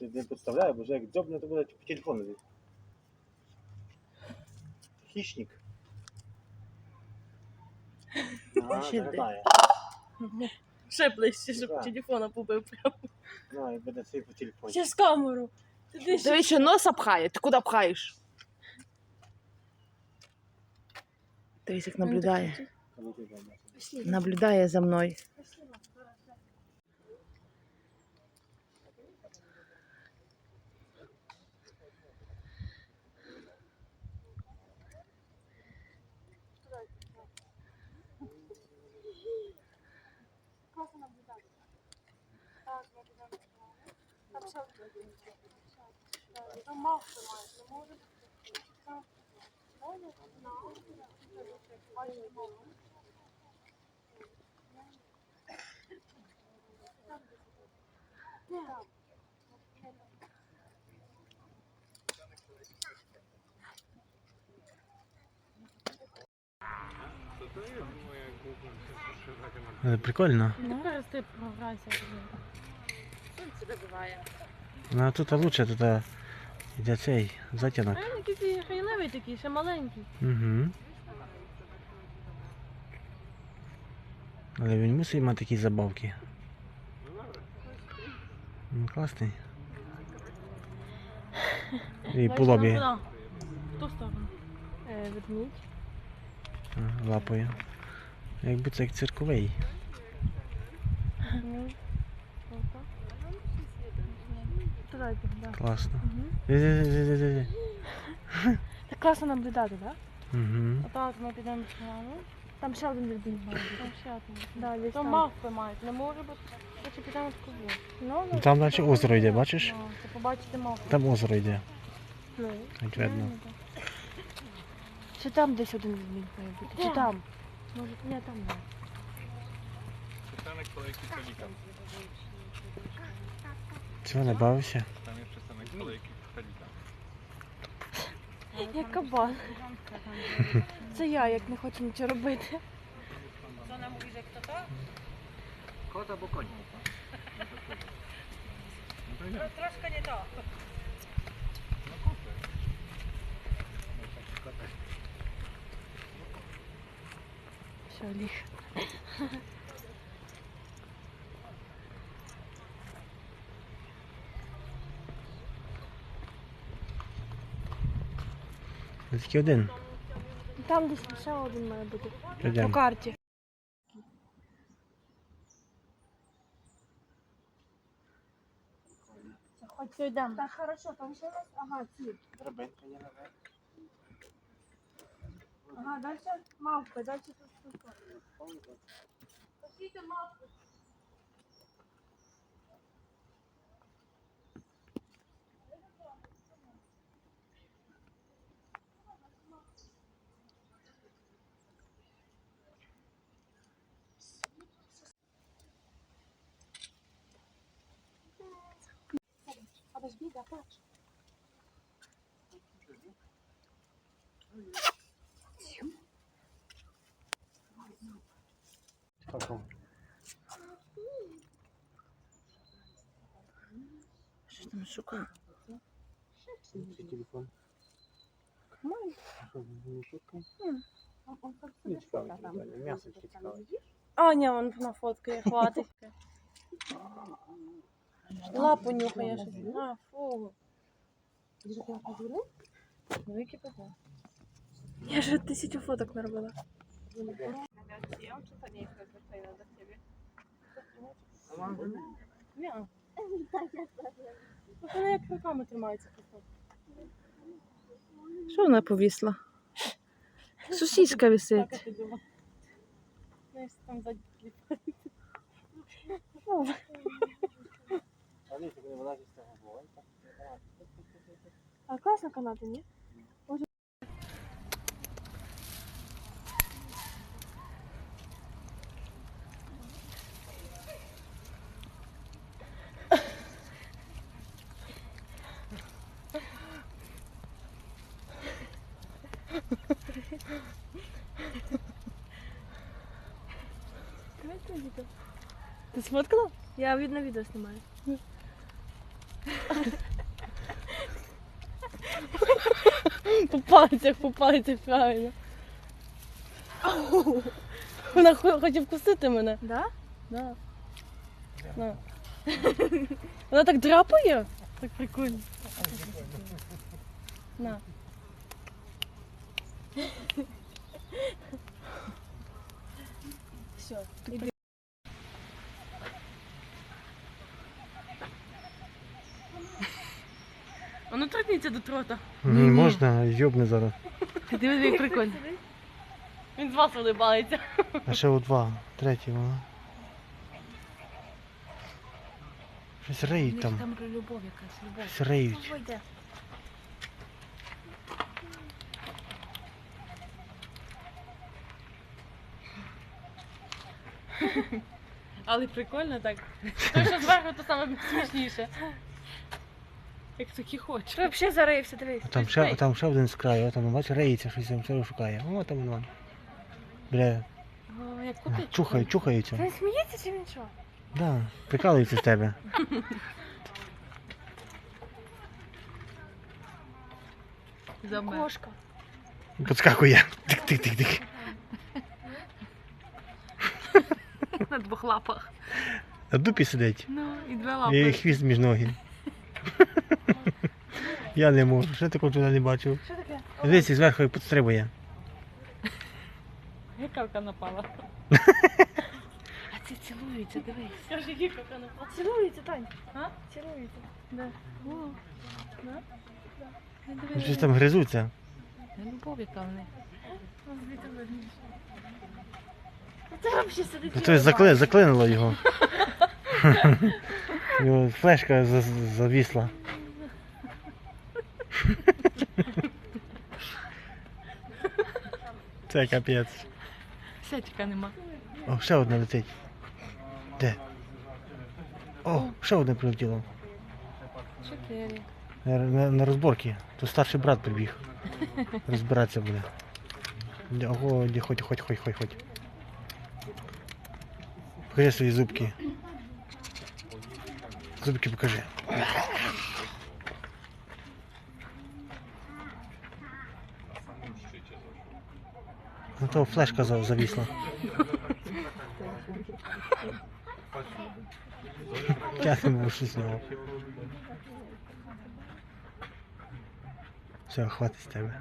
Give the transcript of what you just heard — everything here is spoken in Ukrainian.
Ти не підставляє, бо вже як дзьобне, то буде по телефону. десь. Хищник. Ага, Ще де? загадає. Ще ближче, щоб Да. телефона побив прямо. Ну, і буде свій по телефоні. Через камеру. Ти ще Дивись, що носа пхає. Ти куди пхаєш? Дивись, як наблюдає. Коли ти там, Пішли. Наблюдає за мною. Прикольно. Ну, зараз ти програйся вже. Сонце добиває. Ну а тут лучше, тут а, йде цей затінок. А він якийсь хайливий такий, ще маленький. Угу. Але він мусить мати такі забавки. Ну, класний. І по лобі? В ту сторону. Е, ведмідь. а, лапою. Якби це як цирковий. Туди йди, да. Класно. Мгм. Ди-ди-ди-ди-ди. Так класно наблюдати, так? Мгм. Отак ми підемо справа. Там ще один ведмідь має бути. Там ще один. Да, десь Там там. мавпи мають, не може бути. Хоче підемо в кого. Ну, Ну, Там далі озеро йде, бачиш? Ну, Ти побачите мавпи. Там озеро йде, ну. як видно. Чи там десь один ведмідь має бути? Чи Де? там? Може, ні, там Не. Чого не бавився? Як кабан. Це я, як не хочу нічого робити. Кот або конь. Все, ліг. Тільки один. Там десь ще один має бути. По Йдемо. карті. Хоч йдемо. Так, хорошо, там ще раз. Ага, ці. Драбинка є наверх. Ага, далі мавка, далі тут штука. Пошли мавку. Подожди, да, плачь. Каком? Що там шукає? Телефон. Мой. Не шутка? Он, он как Не цікаво, м'ясо цікаво. А, ні, вон нафоткає, хватить. Лапу нюхає щось. А, фу. Великий попав. Я вже тисячу фоток наробила. Ні. Ну, Вона як руками тримається просто. Що вона повісла? Сусідська висить. Так, я думала. Знаєш, там ззаді А класно канати, ні? Ти сфоткала? Я від на відео знімаю. По пальцях, по пальцях, правильно. Вона хо- хоче вкусити мене. Да? Да. На. Вона так драпає? Так прикольно. На. Все, іди. Воно торкнеться до трота. Не можна, йобне зараз. Ти диви, як прикольно. Він з вас улибається. А ще у два, третій вона. Щось риють там. Там любов якась, любов. Щось риють. Але прикольно так. Той, що зверху, то саме смішніше. Як такі хоче. Ти взагалі зарився, дивись. А там ще, там ще один з краю, а там бачиш, риється, щось там все шукає. О, там воно. Бля, О, як купить. чухає, чухається. Він сміється чи він що? Да, прикалується з тебе. Кошка. Підскакує. Тик-тик-тик-тик. На двох лапах. На дупі сидить. Ну, і дві І хвіст між ноги. Я не можу, ще такого чуда не бачив. Що таке? Дивись, зверху і підстрибує. Гікавка напала. А ці цілуються, дивись. Скажи, гікавка напала. Цілується, Тань. А? Цілується. Да. О, да? Не. Ну, Щось там гризуться. Любов яка в них. Це взагалі сидить. Ну, закли, заклинило його. Його флешка за- завісла. Це капець. Сячка нема. О, ще одна летить. Де? О, ще одне прилетіло. Чотири. На, на, на розборки. То старший брат прибіг. Розбиратися буде. Ого, де хоть, хоть, хоть, хоть, хоть. Покажи свої зубки. Зубки покажи. Ну то флешка за- зависла. Я не можу щось з нього. Все, хватить з тебе.